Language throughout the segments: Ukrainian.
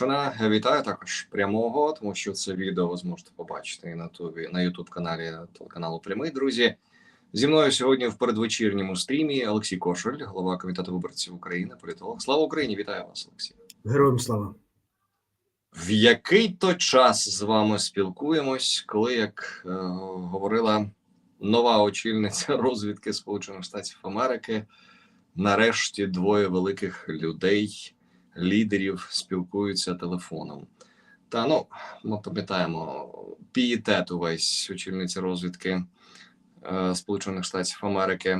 Угорщина. Вітаю також прямого, тому що це відео ви зможете побачити і на тубі на Ютуб каналі телеканалу Прямий. Друзі, зі мною сьогодні в передвечірньому стрімі Олексій Кошель, голова комітету виборців України, політолог. Слава Україні! Вітаю вас, Олексій. Героям слава. В який то час з вами спілкуємось, коли як е, говорила нова очільниця розвідки Сполучених Штатів Америки, нарешті двоє великих людей, лідерів спілкуються телефоном. Та ну, ми пам'ятаємо пієтет увесь очільниці розвідки е, Сполучених Штатів Америки,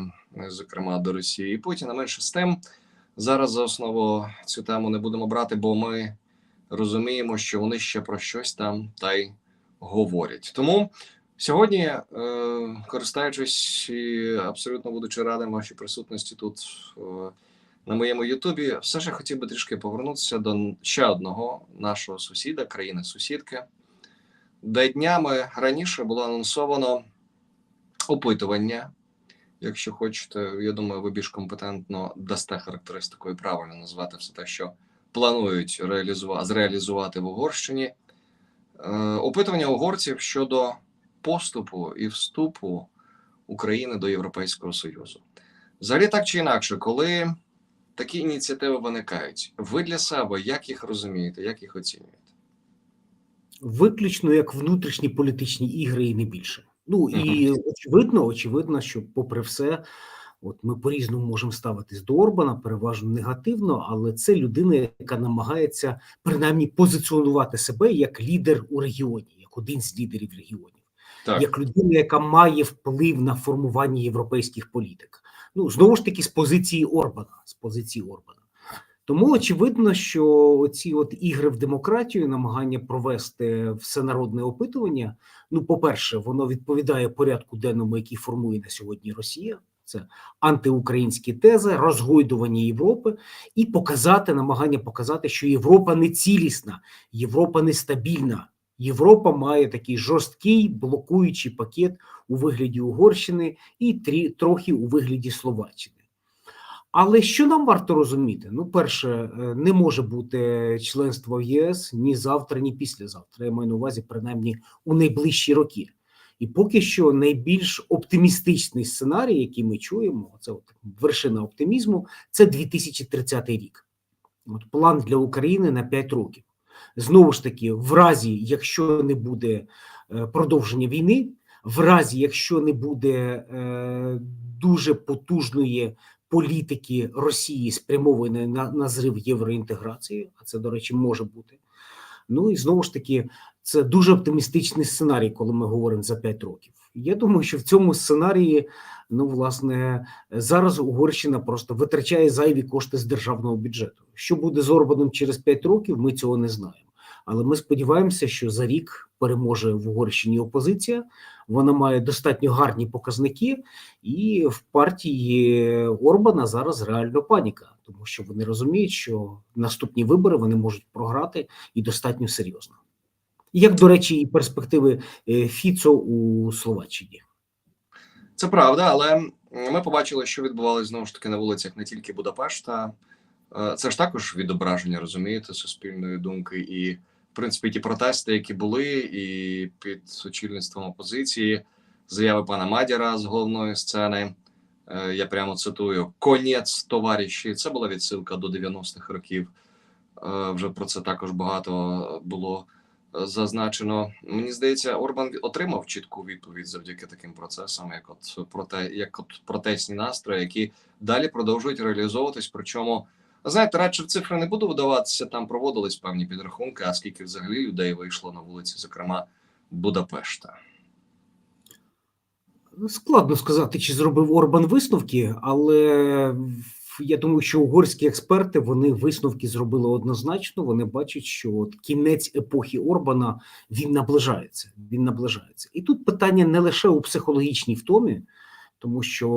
зокрема до Росії і Путіна. Менше з тим, зараз за основу цю тему не будемо брати, бо ми розуміємо, що вони ще про щось там та й говорять. Тому сьогодні, е, користуючись і абсолютно будучи радим вашій присутності тут е, на моєму Ютубі, все ж я хотів би трішки повернутися до ще одного нашого сусіда, країни-сусідки, де днями раніше було анонсовано опитування. Якщо хочете, я думаю, ви більш компетентно дасте характеристику і правильно назвати все те, що планують реалізувати зреалізувати в Угорщині е, опитування угорців щодо поступу і вступу України до Європейського Союзу. Взагалі, так чи інакше, коли такі ініціативи виникають, ви для себе як їх розумієте, як їх оцінюєте? Виключно як внутрішні політичні ігри і не більше. Ну і очевидно, очевидно, що, попри все, от ми по-різному можемо ставитись до Орбана, переважно негативно, але це людина, яка намагається принаймні позиціонувати себе як лідер у регіоні, як один з лідерів регіонів, Так, як людина, яка має вплив на формування європейських політик. Ну знову ж таки, з позиції Орбана, з позиції Орбана. Тому очевидно, що ці от ігри в демократію, намагання провести всенародне опитування. Ну, по-перше, воно відповідає порядку денному, який формує на сьогодні Росія. Це антиукраїнські тези, розгойдування Європи і показати намагання показати, що Європа не цілісна, Європа нестабільна. Європа має такий жорсткий блокуючий пакет у вигляді Угорщини і трі, трохи у вигляді Словаччини. Але що нам варто розуміти? Ну, перше, е, не може бути членство в ЄС ні завтра, ні післязавтра. Я маю на увазі, принаймні, у найближчі роки. І поки що найбільш оптимістичний сценарій, який ми чуємо, це от вершина оптимізму, це 2030 рік. От план для України на 5 років. Знову ж таки, в разі, якщо не буде е, продовження війни, в разі, якщо не буде е, дуже потужної політики Росії спрямованої на, на зрив євроінтеграції, а це, до речі, може бути. Ну і знову ж таки, це дуже оптимістичний сценарій, коли ми говоримо за 5 років. Я думаю, що в цьому сценарії, ну власне, зараз Угорщина просто витрачає зайві кошти з державного бюджету. Що буде з Орбаном через 5 років, ми цього не знаємо. Але ми сподіваємося, що за рік переможе в Угорщині опозиція. Вона має достатньо гарні показники, і в партії Орбана зараз реально паніка, тому що вони розуміють, що наступні вибори вони можуть програти і достатньо серйозно. Як, до речі, і перспективи е, Фіцо у Словаччині. це правда, але ми побачили, що відбувалося знову ж таки на вулицях не тільки Будапешта. Е, Це ж також відображення, розумієте, суспільної думки, і в принципі ті протести, які були, і під очільництвом опозиції, заяви пана Мадяра з головної сцени. Е, Я прямо цитую: конець товариші. Це була відсилка до 90-х років. Вже про це також багато було зазначено. Мені здається, Орбан отримав чітку відповідь завдяки таким процесам, як от проте, як от протестні настрої, які далі продовжують реалізовуватись. Причому знаєте, радше в цифри не буду вдаватися. Там проводились певні підрахунки, а скільки взагалі людей вийшло на вулиці, зокрема Будапешта. Складно сказати, чи зробив Орбан висновки, але я думаю, що угорські експерти вони висновки зробили однозначно. Вони бачать, що от кінець епохи Орбана він наближається. Він наближається, і тут питання не лише у психологічній втомі, тому що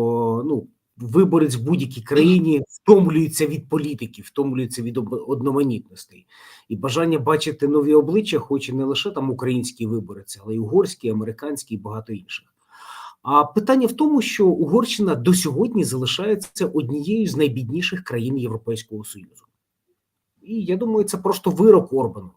ну виборець в будь-якій країні втомлюється від політики, втомлюється від одноманітностей. І бажання бачити нові обличчя, хоче не лише там український виборець, але й угорський, американський і багато інших. А питання в тому, що Угорщина до сьогодні залишається однією з найбідніших країн Європейського Союзу. І я думаю, це просто вирок Орбану.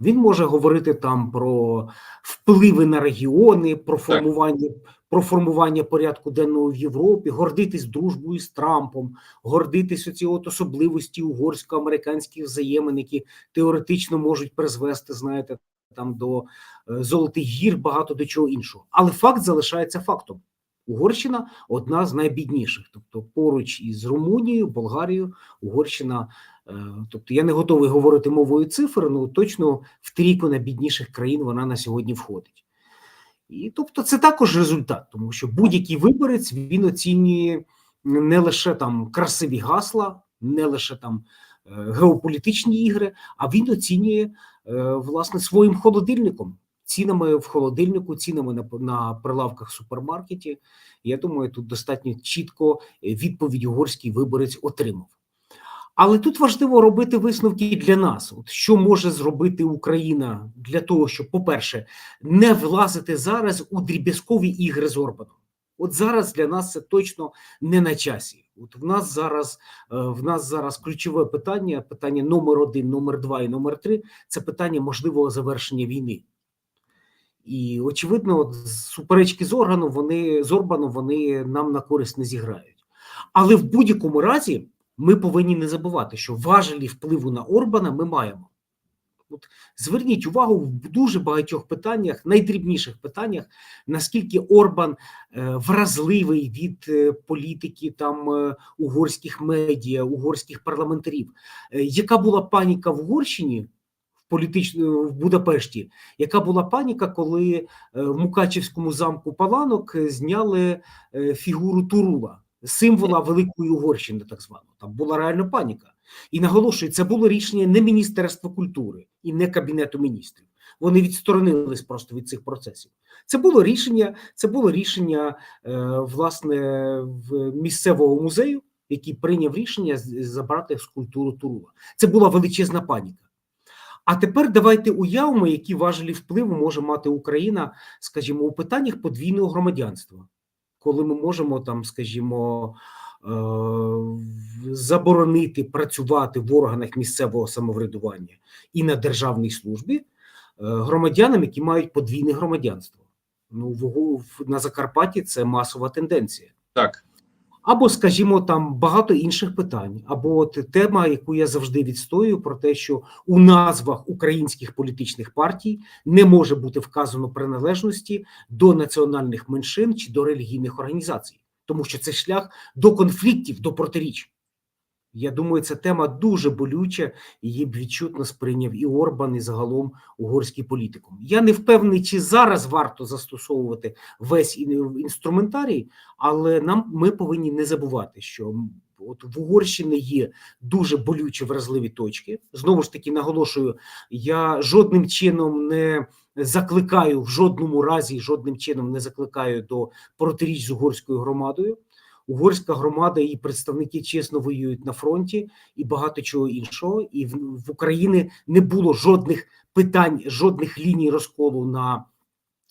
Він може говорити там про впливи на регіони, про формування, про формування порядку денного в Європі, гордитись дружбою з Трампом, гордитись оці от особливості угорсько-американських взаємин, які теоретично можуть призвести, знаєте, там до е, золотих гір, багато до чого іншого. Але факт залишається фактом. Угорщина одна з найбідніших, тобто поруч із Румунією, Болгарією, Угорщина. е, Тобто я не готовий говорити мовою цифр, ну точно в трійку найбідніших країн вона на сьогодні входить. І тобто це також результат, тому що будь-який виборець він оцінює не лише там красиві гасла, не лише там е, геополітичні ігри, а він оцінює власне своїм холодильником, цінами в холодильнику, цінами на, на прилавках в супермаркеті. Я думаю, тут достатньо чітко е, відповідь угорський виборець отримав. Але тут важливо робити висновки для нас. От що може зробити Україна для того, щоб, по-перше, не влазити зараз у дріб'язкові ігри з Орбаном. От зараз для нас це точно не на часі. От в нас зараз е, в нас зараз ключове питання: питання номер один, номер два і номер три це питання можливого завершення війни. І очевидно, от суперечки з органу вони з Орбаном вони нам на користь не зіграють. Але в будь-якому разі ми повинні не забувати, що важелі впливу на Орбана ми маємо. От зверніть увагу в дуже багатьох питаннях, найдрібніших питаннях, наскільки Орбан е, вразливий від е, політики там е, угорських медіа, угорських парламентарів. Яка була паніка в Угорщині в політично в Будапешті? Яка була паніка, коли в Мукачевському замку Паланок зняли фігуру Турула, символа Великої Угорщини, так звано? Там була реально паніка. І наголошую, це було рішення не Міністерства культури і не Кабінету міністрів. Вони відсторонились просто від цих процесів. Це було рішення, це було рішення е, власне в місцевого музею, який прийняв рішення забрати скульптуру Турула. Це була величезна паніка. А тепер давайте уявимо, які важелі впливу може мати Україна, скажімо, у питаннях подвійного громадянства, коли ми можемо там, скажімо, заборонити працювати в органах місцевого самоврядування і на державній службі е, громадянам, які мають подвійне громадянство. Ну, в- на Закарпатті це масова тенденція. Так, Або, скажімо, там багато інших питань, або от тема, яку я завжди відстоюю, про те, що у назвах українських політичних партій не може бути вказано приналежності до національних меншин чи до релігійних організацій, тому що це шлях до конфліктів, до протиріч. Я думаю, ця тема дуже болюча, її б відчутно сприйняв і Орбан, і загалом угорський політикум. Я не впевнений, чи зараз варто застосовувати весь інструментарій, але нам ми повинні не забувати, що м, от в Угорщині є дуже болючі вразливі точки. Знову ж таки, наголошую, я жодним чином не закликаю в жодному разі, жодним чином не закликаю до протиріч з угорською громадою. Угорська громада і представники чесно воюють на фронті і багато чого іншого. І в, в Україні не було жодних питань, жодних ліній розколу на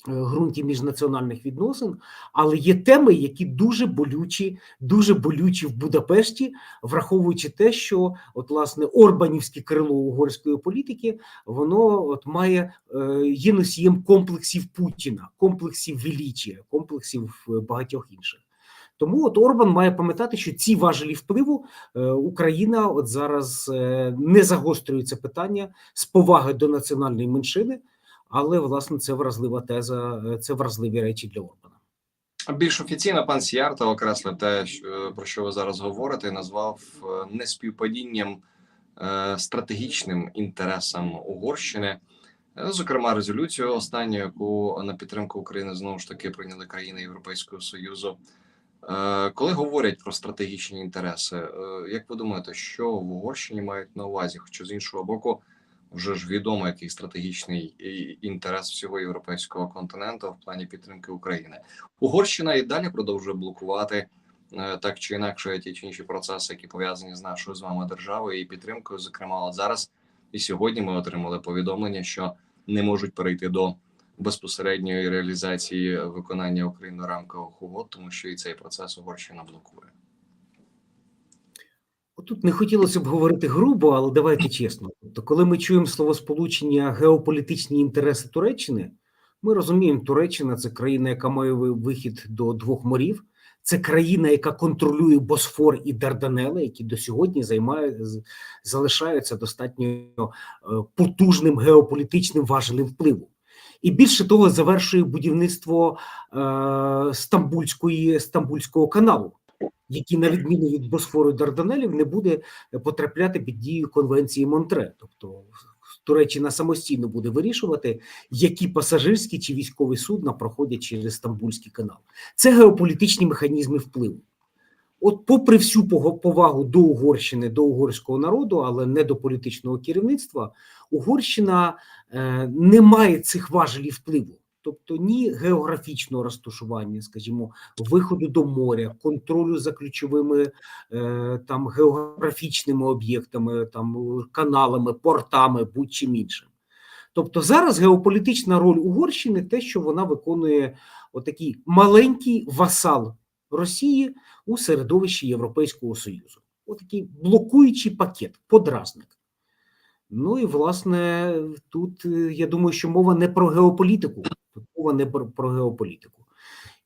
ґрунті міжнаціональних відносин, але є теми, які дуже болючі, дуже болючі в Будапешті, враховуючи те, що от власне Орбанівське крило угорської політики, воно от має е, є носієм комплексів Путіна, комплексів величія, комплексів е, багатьох інших. Тому от Орбан має пам'ятати, що ці важелі впливу е, Україна от зараз е, не загострює питання з поваги до національної меншини, але власне це вразлива теза, е, це вразливі речі для Орбана. більш офіційно пан Сіярта окреслив те, про що ви зараз говорите, назвав е, неспівпадінням е, стратегічним інтересам Угорщини. Зокрема, резолюцію останню, яку на підтримку України знову ж таки прийняли країни Європейського Союзу. Коли говорять про стратегічні інтереси, як ви думаєте, що в Угорщині мають на увазі? Хоча з іншого боку, вже ж відомо, який стратегічний інтерес всього європейського континенту в плані підтримки України. Угорщина і далі продовжує блокувати е, так чи інакше ті чи інші процеси, які пов'язані з нашою з вами державою і підтримкою. Зокрема, от зараз і сьогодні ми отримали повідомлення, що не можуть перейти до безпосередньої реалізації виконання України рамкових угод, тому що і цей процес Угорщина блокує. Тут не хотілося б говорити грубо, але давайте чесно. Тобто, коли ми чуємо словосполучення геополітичні інтереси Туреччини, ми розуміємо, Туреччина це країна, яка має вихід до двох морів. Це країна, яка контролює Босфор і Дарданели, які до сьогодні займають залишаються достатньо е, потужним геополітичним важелем впливу. І більше того, завершує будівництво е, Стамбульської Стамбульського каналу, який, на відміну від Босфору і Дарданелів, не буде потрапляти під дію конвенції Монтре. Тобто Туреччина самостійно буде вирішувати, які пасажирські чи військові судна проходять через Стамбульський канал. Це геополітичні механізми впливу. От, попри всю повагу до Угорщини, до угорського народу, але не до політичного керівництва, Угорщина е, не має цих важелів впливу. Тобто ні географічного розташування, скажімо, виходу до моря, контролю за ключовими е, там географічними об'єктами, там каналами, портами, будь-чим іншим. Тобто зараз геополітична роль Угорщини те, що вона виконує отакий маленький васал Росії у середовищі Європейського Союзу. Отакий блокуючий пакет, подразник. Ну і власне тут е, я думаю, що мова не про геополітику, тут мова не про, про геополітику.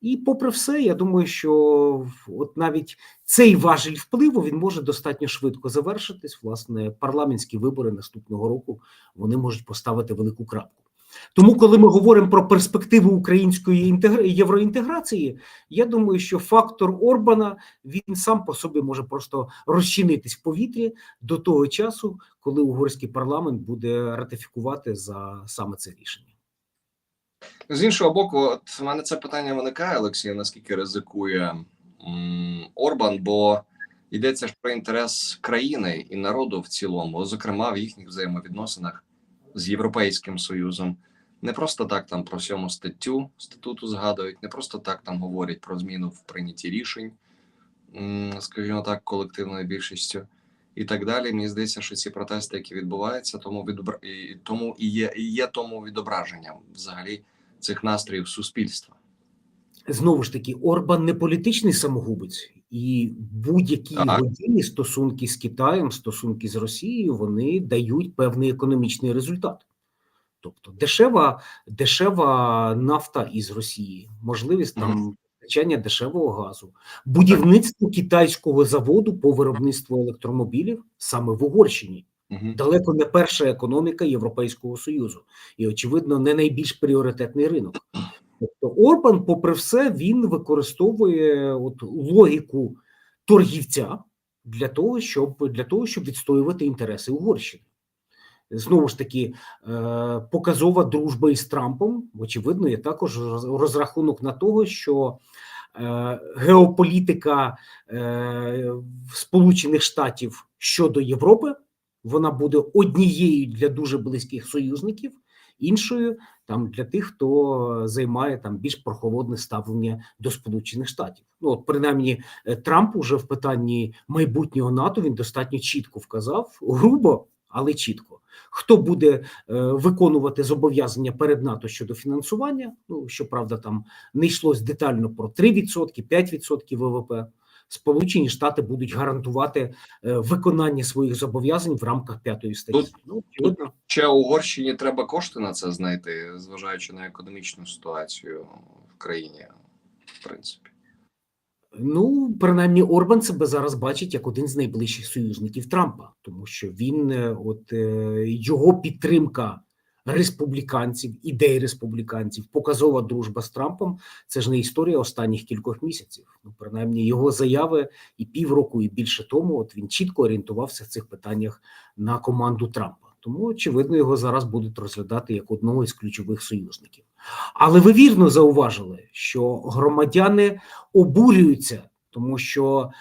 І попри все, я думаю, що от навіть цей важіль впливу він може достатньо швидко завершитись. Власне, парламентські вибори наступного року вони можуть поставити велику крапку. Тому, коли ми говоримо про перспективу української інтегр... євроінтеграції, я думаю, що фактор Орбана він сам по собі може просто розчинитись в повітрі до того часу, коли угорський парламент буде ратифікувати за саме це рішення. З іншого боку, от в мене це питання виникає, Олексій, наскільки ризикує Орбан, бо йдеться ж про інтерес країни і народу в цілому, зокрема в їхніх взаємовідносинах з Європейським Союзом. Не просто так там про сьому статтю статуту згадують, не просто так там говорять про зміну в прийнятті рішень, скажімо так, колективною більшістю. І так далі, мені здається, що ці протести, які відбуваються, тому відобра... і тому і є, і є тому відображенням взагалі цих настроїв суспільства. Знову ж таки, Орбан не політичний самогубець, і будь-які Так. стосунки з Китаєм, стосунки з Росією, вони дають певний економічний результат. Тобто дешева, дешева нафта із Росії, можливість там постачання дешевого газу, будівництво китайського заводу по виробництву електромобілів саме в Угорщині. Далеко не перша економіка Європейського Союзу, і очевидно, не найбільш пріоритетний ринок. Тобто Орбан, попри все, він використовує от логіку торгівця для того, щоб для того, щоб відстоювати інтереси Угорщини. Знову ж таки, е, показова дружба із Трампом, очевидно, є також розрахунок на того, що е, геополітика е, Сполучених Штатів щодо Європи вона буде однією для дуже близьких союзників, іншою там для тих, хто займає там більш прохолодне ставлення до Сполучених Штатів. Ну от принаймні е, Трамп уже в питанні майбутнього НАТО він достатньо чітко вказав, грубо, але чітко. Хто буде е, виконувати зобов'язання перед НАТО щодо фінансування? Ну щоправда, там не йшлось детально про 3%, 5% ВВП. Сполучені Штати будуть гарантувати е, виконання своїх зобов'язань в рамках п'ятої статті. Тут- Ну, очевидно, Ще Угорщині треба кошти на це знайти, зважаючи на економічну ситуацію в країні, в принципі. Ну, принаймні, Орбан себе зараз бачить як один з найближчих союзників Трампа, тому що він, е, от е, його підтримка республіканців, ідей республіканців, показова дружба з Трампом. Це ж не історія останніх кількох місяців. Ну, принаймні, його заяви і півроку, і більше тому, от він чітко орієнтувався в цих питаннях на команду Трампа. Тому, очевидно, його зараз будуть розглядати як одного із ключових союзників. Але ви вірно зауважили, що громадяни обурюються, тому що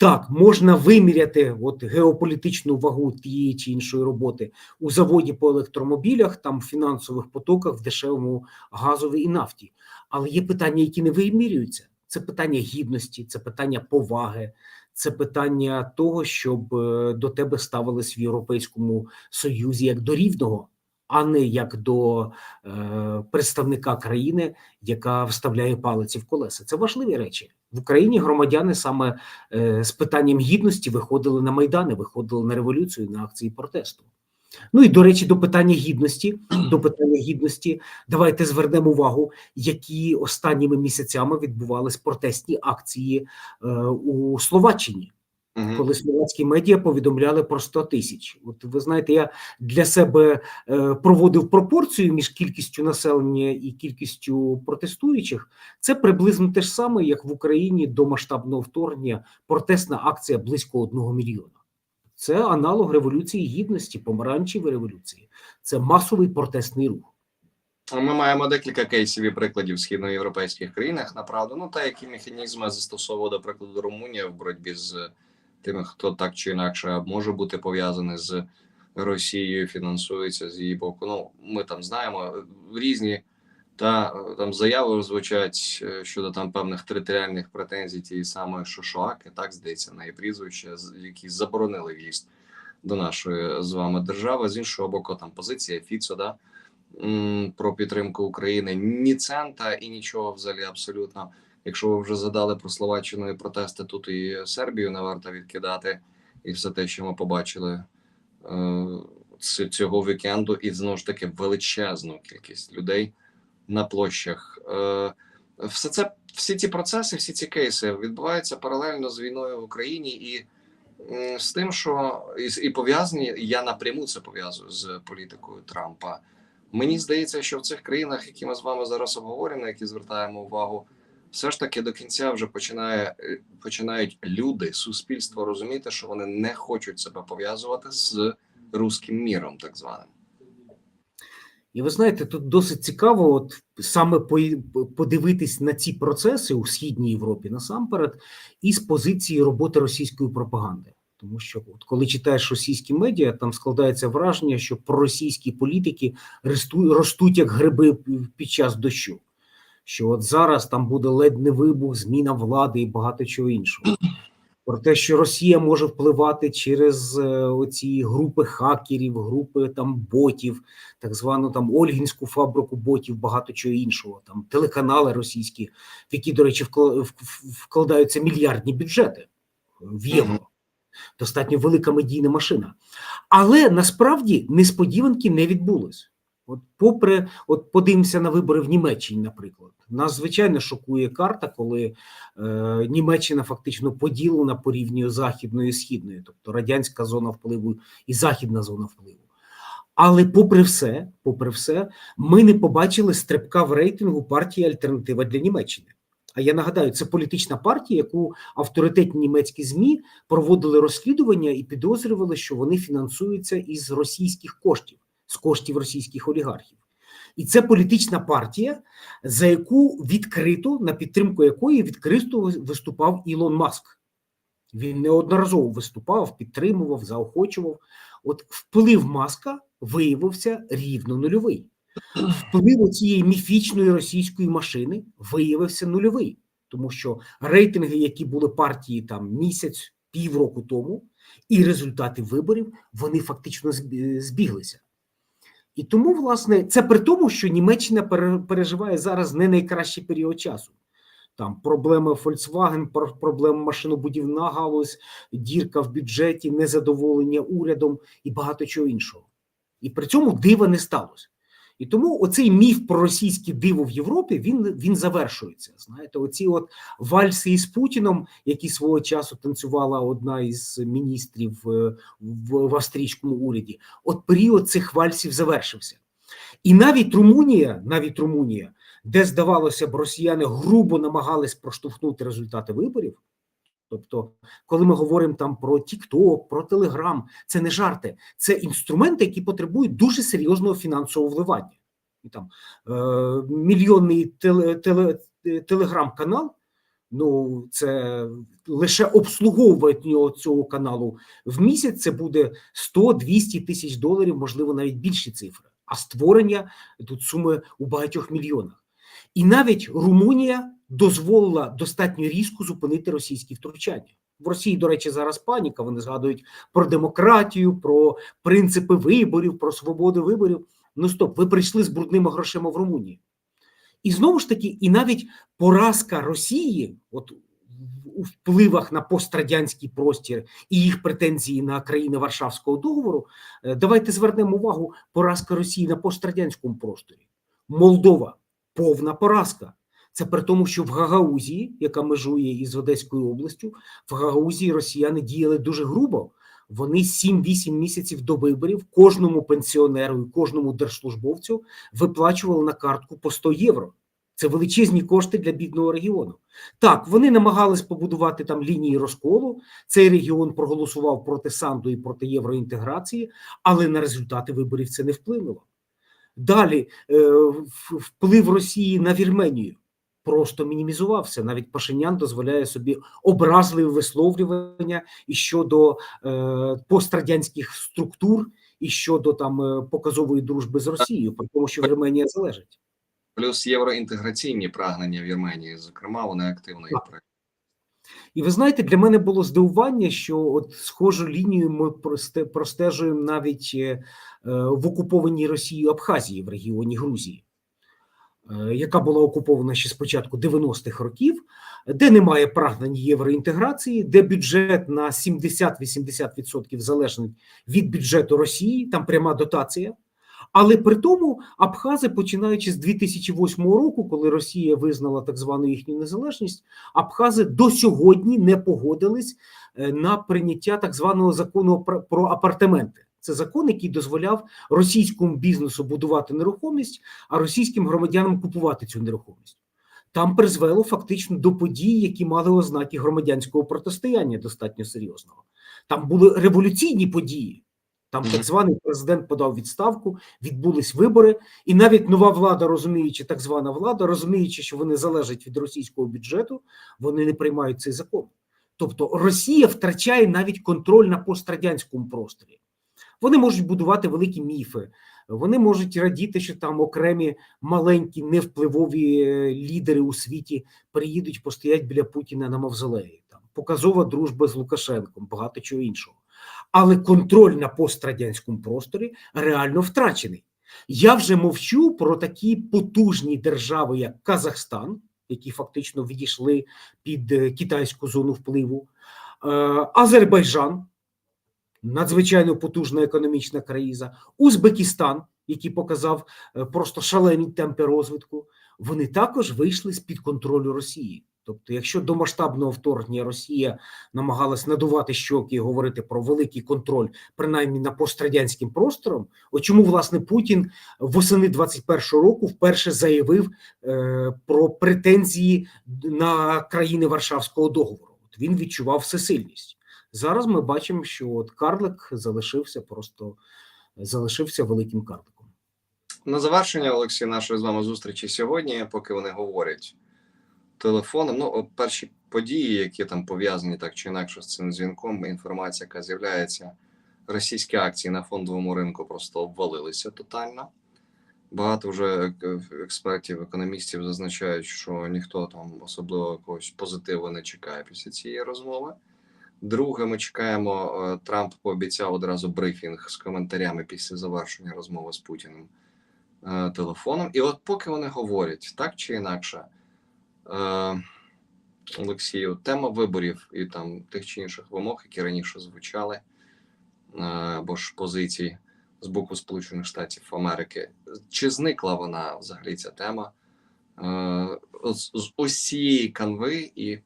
так можна виміряти от геополітичну вагу тієї чи іншої роботи у заводі по електромобілях, там фінансових потоках, в дешевому газові і нафті. Але є питання, які не вимірюються. Це питання гідності, це питання поваги, це питання того, щоб е, до тебе ставились в Європейському Союзі як до рівного, а не як до е, представника країни, яка вставляє палиці в колеса. Це важливі речі в Україні. Громадяни саме е, з питанням гідності виходили на майдани, виходили на революцію, на акції протесту. Ну і до речі, до питання гідності. До питання гідності, давайте звернемо увагу, які останніми місяцями відбувались протестні акції е, у Словаччині Мгм. коли словацькі медіа повідомляли про 100 тисяч. От ви знаєте, я для себе е, проводив пропорцію між кількістю населення і кількістю протестуючих. Це приблизно те ж саме, як в Україні до масштабного вторгнення протестна акція близько одного мільйона. Це аналог революції гідності, помаранчевої революції. Це масовий протестний рух. Ми маємо декілька кейсів і прикладів в східноєвропейських країнах. Направду, ну та які механізми застосовувала, до прикладу, Румунія в боротьбі з тими, хто так чи інакше може бути пов'язаний з Росією, фінансується з її боку. Ну ми там знаємо різні та там заяви звучать е, щодо там певних територіальних претензій тієї самої Шошоаки, так здається, на її прізвище, які заборонили в'їзд до нашої з вами держави. З іншого боку, там позиція Фіцо, да про підтримку України ні цента і нічого взагалі абсолютно. Якщо ви вже задали про Словаччину і протести, тут і Сербію не варто відкидати, і все те, що ми побачили е, цього вікенду, і знову ж таки величезну кількість людей на площах. Е, все це, всі ці процеси, всі ці кейси відбуваються паралельно з війною в Україні і з тим, що і, і пов'язані, я напряму це пов'язую з політикою Трампа. Мені здається, що в цих країнах, які ми з вами зараз обговорюємо, які звертаємо увагу, все ж таки до кінця вже починає е, починають люди, суспільство розуміти, що вони не хочуть себе пов'язувати з руським міром, так званим. І ви знаєте, тут досить цікаво, от саме подивитись на ці процеси у східній Європі насамперед, із позиції роботи російської пропаганди. Тому що, от коли читаєш російські медіа, там складається враження, що проросійські політики ростуть, ростуть як гриби під час дощу. Що от зараз там буде ледь не вибух, зміна влади і багато чого іншого. Про те, що Росія може впливати через е, оці групи хакерів, групи там ботів, так звану там Ольгінську фабрику ботів, багато чого іншого, там телеканали російські, в які, до речі, вкладаються мільярдні бюджети в євро. Достатньо велика медійна машина. Але насправді несподіванки не відбулось. От, попри, от подивимося на вибори в Німеччині, наприклад. Нас звичайно шокує карта, коли е, Німеччина фактично поділена по рівню західної і східної, тобто радянська зона впливу і західна зона впливу. Але попри все, попри все, ми не побачили стрибка в рейтингу партії Альтернатива для Німеччини. А я нагадаю, це політична партія, яку авторитетні німецькі змі проводили розслідування і підозрювали, що вони фінансуються із російських коштів, з коштів російських олігархів. І це політична партія, за яку відкрито на підтримку якої відкрито виступав Ілон Маск. Він неодноразово виступав, підтримував, заохочував. От вплив маска виявився рівно нульовий. Вплив цієї міфічної російської машини виявився нульовий, тому що рейтинги, які були партії там місяць, півроку тому, і результати виборів вони фактично збіглися. І тому, власне, це при тому, що Німеччина пере- переживає зараз не найкращий період часу. Там проблеми Volkswagen, проблеми машинобудівна галузь, дірка в бюджеті, незадоволення урядом і багато чого іншого. І при цьому дива не сталося. І тому оцей міф про російське диво в Європі він, він завершується. Знаєте, оці от вальси із Путіном, які свого часу танцювала одна із міністрів е, в, в австрійському уряді. От період цих вальсів завершився. І навіть Румунія, навіть Румунія, де здавалося б, росіяни грубо намагались проштовхнути результати виборів. Тобто, коли ми говоримо там про TikTok, про Telegram, це не жарти, це інструменти, які потребують дуже серйозного фінансового вливання. І там е, мільйонний теле, теле, телеграм-канал. Ну, це лише обслуговування цього каналу в місяць це буде 100-200 тисяч доларів, можливо, навіть більші цифри. А створення тут суми у багатьох мільйонах. І навіть Румунія дозволила достатньо різко зупинити російські втручання. В Росії, до речі, зараз паніка. Вони згадують про демократію, про принципи виборів, про свободу виборів. Ну стоп, ви прийшли з брудними грошима в Румунію. І знову ж таки, і навіть поразка Росії, от у впливах на пострадянський простір і їх претензії на країни Варшавського договору, е, давайте звернемо увагу: поразка Росії на пострадянському просторі. Молдова повна поразка. Це при тому, що в Гагаузії, яка межує із Одеською областю, в Гагаузії росіяни діяли дуже грубо. Вони 7-8 місяців до виборів кожному пенсіонеру і кожному держслужбовцю виплачували на картку по 100 євро. Це величезні кошти для бідного регіону. Так, вони намагались побудувати там лінії розколу. Цей регіон проголосував проти Санду і проти євроінтеграції, але на результати виборів це не вплинуло. Далі е, вплив Росії на Вірменію просто мінімізувався. Навіть Пашинян дозволяє собі образливі висловлювання і щодо е, пострадянських структур, і щодо там е, показової дружби з Росією, при тому, що Вірменія залежить. Плюс євроінтеграційні прагнення Вірменії, зокрема, вони активно і І ви знаєте, для мене було здивування, що от схожу лінію ми просте- простежуємо навіть е, е, в окупованій Росією Абхазії в регіоні Грузії, яка була окупована ще з початку 90-х років, де немає прагнень євроінтеграції, де бюджет на 70-80% залежний від бюджету Росії, там пряма дотація. Але при тому Абхази, починаючи з 2008 року, коли Росія визнала так звану їхню незалежність, Абхази до сьогодні не погодились е, на прийняття так званого закону про апартаменти. Це закон, який дозволяв російському бізнесу будувати нерухомість, а російським громадянам купувати цю нерухомість. Там призвело фактично до подій, які мали ознаки громадянського протистояння достатньо серйозного. Там були революційні події. Там так званий президент подав відставку, відбулись вибори, і навіть нова влада, розуміючи, так звана влада, розуміючи, що вони залежать від російського бюджету, вони не приймають цей закон. Тобто Росія втрачає навіть контроль на пострадянському просторі. Вони можуть будувати великі міфи, вони можуть радіти, що там окремі маленькі невпливові е, лідери у світі приїдуть, постоять біля Путіна на мавзолеї. Там показова дружба з Лукашенком, багато чого іншого. Але контроль на пострадянському просторі реально втрачений. Я вже мовчу про такі потужні держави, як Казахстан, які фактично відійшли під е, китайську зону впливу, е, Азербайджан, надзвичайно потужна економічна країна, Узбекистан, який показав е, просто шалені темпи розвитку, вони також вийшли з під контролю Росії. Тобто, якщо до масштабного вторгнення Росія намагалась надувати щоки і говорити про великий контроль, принаймні на пострадянським простором, от чому власне Путін восени 21-го року вперше заявив е, про претензії на країни Варшавського договору. От він відчував всесильність. Зараз ми бачимо, що от карлик залишився просто залишився великим карликом. На завершення, Олексій, нашої з вами зустрічі сьогодні, поки вони говорять телефоном. Ну, перші події, які там пов'язані так чи інакше з цим дзвінком, інформація, яка з'являється, російські акції на фондовому ринку просто обвалилися тотально. Багато вже експертів, економістів зазначають, що ніхто там особливо якогось позитиву не чекає після цієї розмови. Друге, ми чекаємо. е, Трамп пообіцяв одразу брифінг з коментарями після завершення розмови з Путіним е, телефоном. І от поки вони говорять так чи інакше, е, Олексію, тема виборів і там тих чи інших вимог, які раніше звучали, або ж позицій з боку Сполучених Штатів Америки, чи зникла вона взагалі ця тема з усієї канви і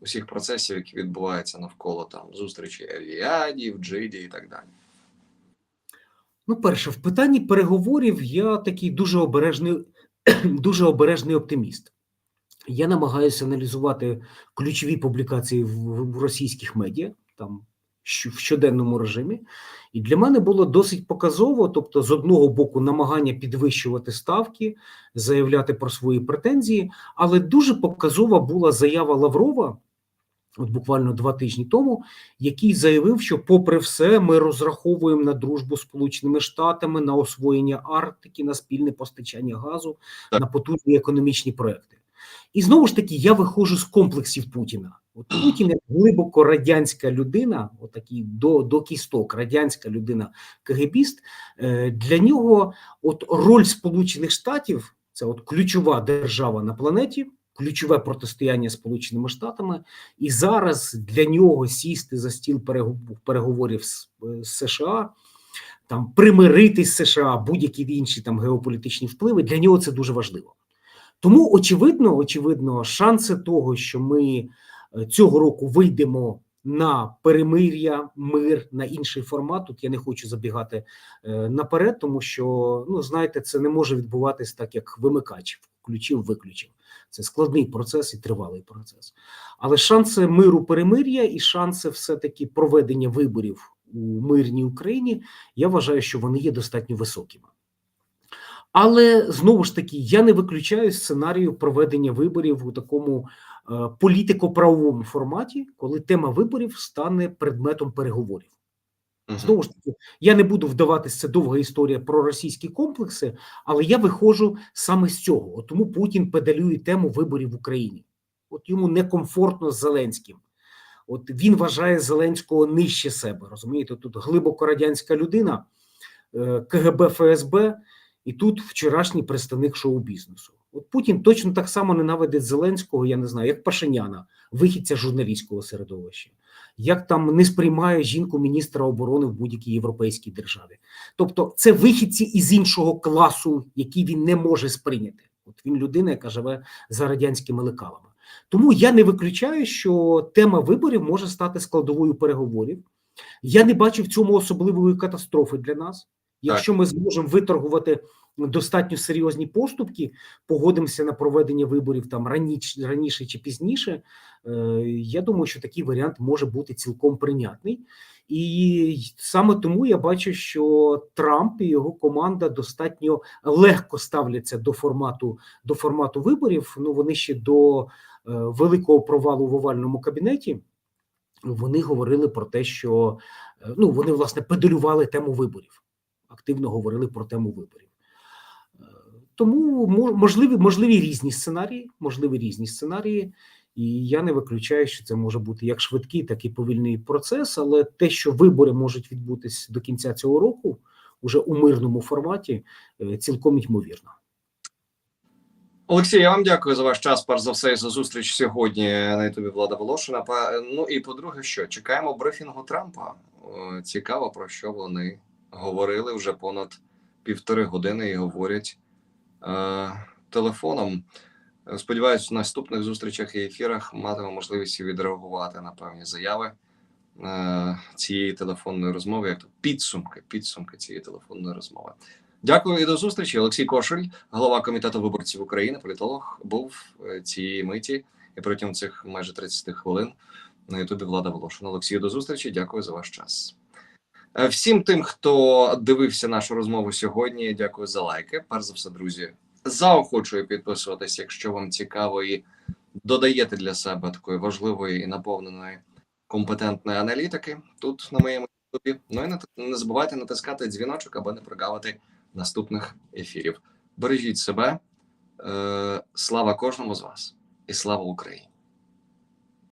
усіх процесів, які відбуваються навколо там зустрічі Еліадів, Джиді і так далі. Ну, перше, в питанні переговорів я такий дуже обережний, дуже обережний оптиміст. Я намагаюся аналізувати ключові публікації в, російських медіа там в щоденному режимі, і для мене було досить показово. Тобто, з одного боку, намагання підвищувати ставки, заявляти про свої претензії, але дуже показова була заява Лаврова. От буквально два тижні тому, який заявив, що, попри все, ми розраховуємо на дружбу з Сполученими Штатами, на освоєння Арктики, на спільне постачання газу, Так. на потужні економічні проекти. І знову ж таки, я виходжу з комплексів Путіна. От Путін як глибоко радянська людина, отакий до, до кісток, радянська людина, КГБіст, е, для нього от роль Сполучених Штатів це от ключова держава на планеті, ключове протистояння Сполученими Штатами, і зараз для нього сісти за стіл перегов- переговорів з, з США. Там примиритись з США, будь-які інші там геополітичні впливи для нього це дуже важливо. Тому очевидно, очевидно, шанси того, що ми е, цього року вийдемо на перемир'я, мир, на інший формат. Тут я не хочу забігати е, наперед, тому що ну знаєте, це не може відбуватись так, як вимикач включив, виключив. Це складний процес і тривалий процес. Але шанси миру перемир'я і шанси все-таки проведення виборів у мирній Україні, я вважаю, що вони є достатньо високими. Але знову ж таки, я не виключаю сценарію проведення виборів у такому е, політико-правовому форматі, коли тема виборів стане предметом переговорів. Знову ж таки, я не буду вдаватися це довга історія про російські комплекси, але я виходжу саме з цього. От тому Путін педалює тему виборів в Україні. От йому некомфортно з Зеленським. От він вважає Зеленського нижче себе. Розумієте, тут глибоко радянська людина, е, КГБ ФСБ, і тут вчорашній представник шоу-бізнесу. От Путін точно так само ненавидить Зеленського, я не знаю, як Пашиняна, вихідця журналістського середовища, як там не сприймає жінку міністра оборони в будь-якій європейській державі. Тобто, це вихідці із іншого класу, який він не може сприйняти. От він людина, яка живе за радянськими лекалами. Тому я не виключаю, що тема виборів може стати складовою переговорів. Я не бачу в цьому особливої катастрофи для нас. Якщо ми зможемо виторгувати достатньо серйозні поступки, погодимося на проведення виборів там раніше, раніше чи пізніше. е, Я думаю, що такий варіант може бути цілком прийнятний. І саме тому я бачу, що Трамп і його команда достатньо легко ставляться до формату до формату виборів. Ну вони ще до е, великого провалу в овальному кабінеті. Вони говорили про те, що е, ну вони власне педалювали тему виборів, активно говорили про тему виборів. Е, Тому можливі, можливі різні сценарії, можливі різні сценарії, і я не виключаю, що це може бути як швидкий, так і повільний процес. Але те, що вибори можуть відбутись до кінця цього року, уже у мирному форматі, е, цілком ймовірно. Олексій, я вам дякую за ваш час. Перш за все, і за зустріч сьогодні на Ютубі Влада Волошина. Ну і по-друге, що чекаємо брифінгу Трампа. Цікаво про що вони говорили вже понад півтори години і говорять е, телефоном. Сподіваюсь, в наступних зустрічах і ефірах матимемо можливість відреагувати на певні заяви е, цієї телефонної розмови, як то підсумки, підсумки цієї телефонної розмови. Дякую і до зустрічі. Олексій Кошель, голова комітету виборців України, політолог, був е, цієї миті і протягом цих майже 30 хвилин на Ютубі Влада Волошина. Олексію, до зустрічі. Дякую за ваш час. Е, Всім тим, хто дивився нашу розмову сьогодні, дякую за лайки. Перш за все, друзі, заохочую підписуватись, якщо вам цікаво, і додаєте для себе такої важливої і наповненої компетентної аналітики тут на моєму ютубі. Ну і не, забувайте натискати дзвіночок, аби не прогавити наступних ефірів. Бережіть себе. Е, слава кожному з вас і слава Україні!